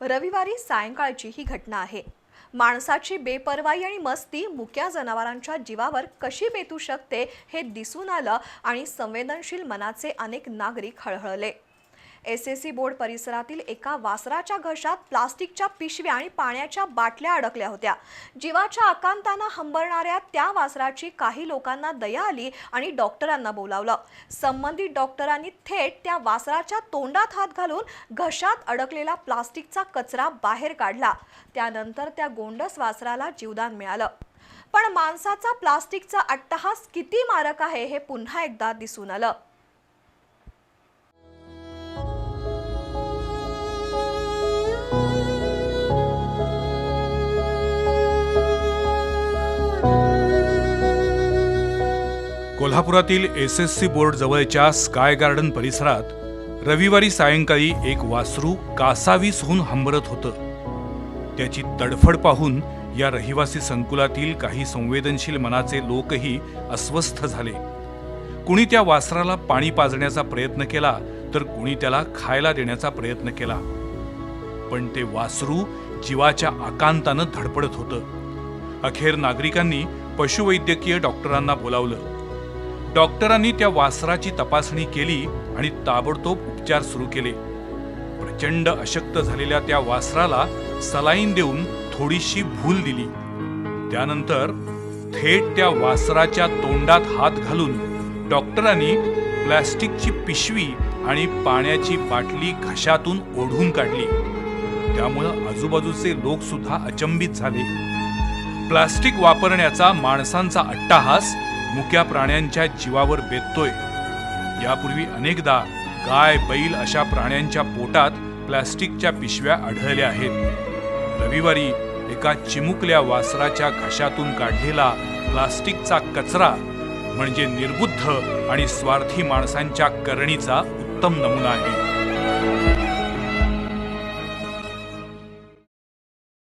रविवारी सायंकाळची ही घटना आहे. माणसाची बेपर्वाई आणि मस्ती मुक्या जनावरांच्या जीवावर कशी बेतू शकते हे दिसून आलं आणि संवेदनशील मनाचे अनेक नागरिक हळहळले. एस एस सी बोर्ड परिसरातील एका वासराच्या घशात प्लास्टिकच्या पिशव्या आणि पाण्याच्या बाटल्या अडकल्या होत्या. जीवाच्या आकांतानं हंबरणाऱ्या त्या वासराची काही लोकांना दया आली आणि डॉक्टरांना बोलावलं. संबंधित डॉक्टरांनी थेट त्या वासराच्या तोंडात हात घालून घशात अडकलेला प्लास्टिकचा कचरा बाहेर काढला. त्यानंतर त्या गोंडस वासराला जीवदान मिळालं. पण माणसाचा प्लास्टिकचा अट्टहास किती मारक आहे हे पुन्हा एकदा दिसून आलं. कोल्हापुरातील एस एस सी बोर्ड जवळच्या स्काय गार्डन परिसरात रविवारी सायंकाळी एक वासरू कासावीसहून हंबरत होतं. त्याची तडफड पाहून या रहिवासी संकुलातील काही संवेदनशील मनाचे लोकही अस्वस्थ झाले. कुणी त्या वासराला पाणी पाजण्याचा प्रयत्न केला तर कुणी त्याला खायला देण्याचा प्रयत्न केला. पण ते वासरू जीवाच्या आकांतानं धडपडत होतं. अखेर नागरिकांनी पशुवैद्यकीय डॉक्टरांना बोलावलं. डॉक्टरांनी त्या वासराची तपासणी केली आणि ताबडतोब उपचार सुरू केले. प्रचंड अशक्त झालेल्या त्या वासराला सलाईन देऊन थोडीशी भूल दिली. त्यानंतर थेट त्या वासराच्या तोंडात हात घालून डॉक्टरांनी प्लॅस्टिकची पिशवी आणि पाण्याची बाटली घशातून ओढून काढली. त्यामुळं आजूबाजूचे लोक सुद्धा अचंबित झाले. प्लास्टिक वापरण्याचा माणसांचा अट्टाहास मुक्या प्राण्यांच्या जीवावर बेततोय. यापूर्वी अनेकदा गाय बैल अशा प्राण्यांच्या पोटात प्लास्टिकच्या पिशव्या आढळल्या आहेत. रविवारी एका चिमुकल्या वासराच्या घशातून काढलेला प्लास्टिकचा कचरा म्हणजे निर्बुद्ध आणि स्वार्थी माणसांच्या करणीचा उत्तम नमुना आहे.